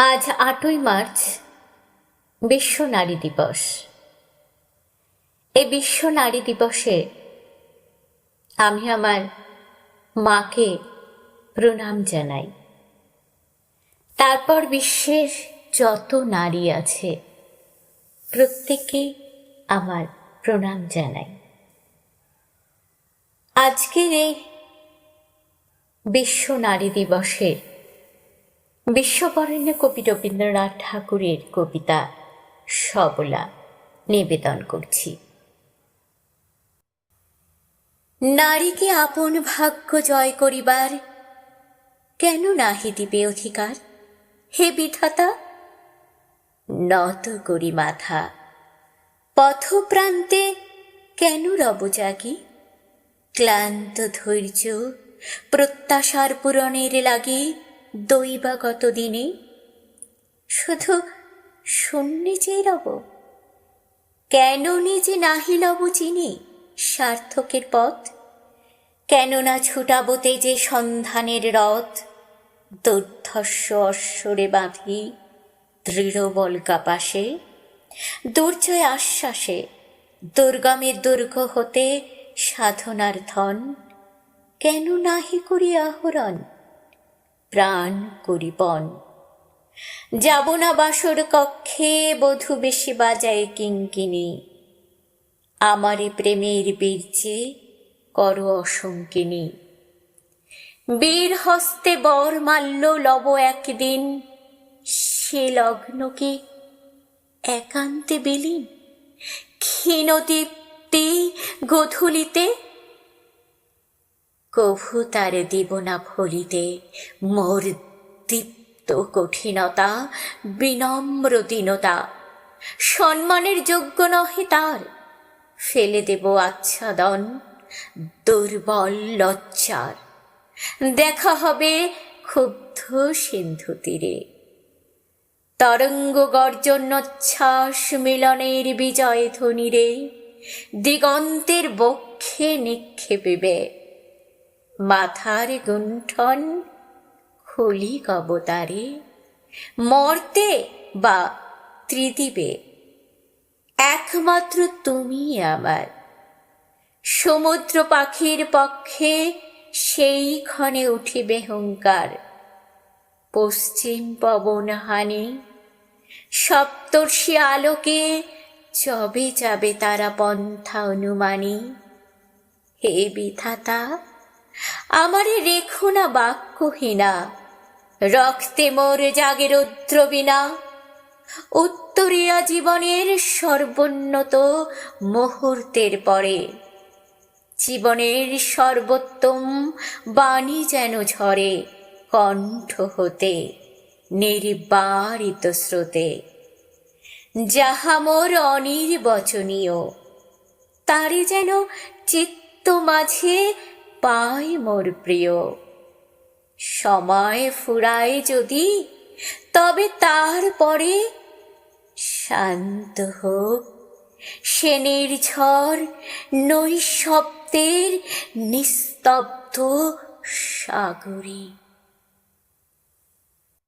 আজ আটই মার্চ, বিশ্ব নারী দিবস। এই বিশ্ব নারী দিবসে আমি আমার মাকে প্রণাম জানাই। তারপর বিশ্বের যত নারী আছে প্রত্যেককে আমার প্রণাম জানাই। আজকের এই বিশ্ব নারী দিবসে বিশ্ববরেণ্য কবি রবীন্দ্রনাথ ঠাকুরের কবিতা সবলা নিবেদন করছি। নারীকে আপন ভাগ্য জয় করিবার কেন নাহি দিবে অধিকার? হে বিধাতা, নত করি মাথা। পথপ্রান্তে কেন রব জাগি? ক্লান্ত ধৈর্য প্রত্যাশার পূরণের লাগি দৈবাগত দিনে শুধু শূন্যে চেয়ে রব? কেন নিজে নাহি লব চিনি সার্থকের পথ? কেননা ছুটাবো যে সন্ধানের রথ? দুর্ধর্ষ অশ্বরে বাঁধি দৃঢ় বল কাপাসে দুর্জয় আশ্বাসে দুর্গমের দুর্গ হতে সাধনার ধন। কেন নাহি করি আহরণ? প্রাণ করিপন। যাব না বাসর কক্ষে, বধূ বেশি বাজায় কিঙ্কিনি আমারে প্রেমের বীর্যে কর অসঙ্কিনী বীর হস্তে বর মাল্য লব একদিন, সে লগ্নকে একান্তে বিলীন? ক্ষীণদীপ্তি গধূলিতে কভু তার দিব না ফলিতে মোর দীপ্ত কঠিনতা, বিনম্র দীনতা, সম্মানের যোগ্য নহে তার। ফেলে দেব আচ্ছাদন, দুর্বল লজ্জার। দেখা হবে ক্ষুব্ধ সিন্ধু তীরে। তরঙ্গ গর্জনোচ্ছ্বাস মিলনের বিজয় ধ্বনিরে দিগন্তের বক্ষে নিক্ষেপিবে। মাথার গুণ্ঠন খুলি কবতারে, মর্তে বা ত্রিদিবে, একমাত্র তুমি আমার। সমুদ্র পাখির পক্ষে সেই ক্ষণে উঠিবে হুঙ্কার। পশ্চিম পবন হানি, সপ্তর্ষি আলোকে চবে যাবে তারা পন্থা অনুমানী। হে বিধাতা আমারে রেখো না বাক্যহীনা। রক্তে মোর জাগে রুদ্রবিনা উত্তরিয়া জীবনের সর্বোন্নত মুহূর্তের পরে। জীবনের সর্বোত্তম বাণী যেন ঝরে কণ্ঠ হতে, নির্বারিত স্রোতে। যাহা মোর অনির্বচনীয়, তারে যেন চিত্ত মাঝে পায় মোর প্রিয়। সময় ফুরায় যদি, তবে তারপরে শান্ত হোক সেনের ঝড় নৈশব্দের নিস্তব্ধ সাগরী।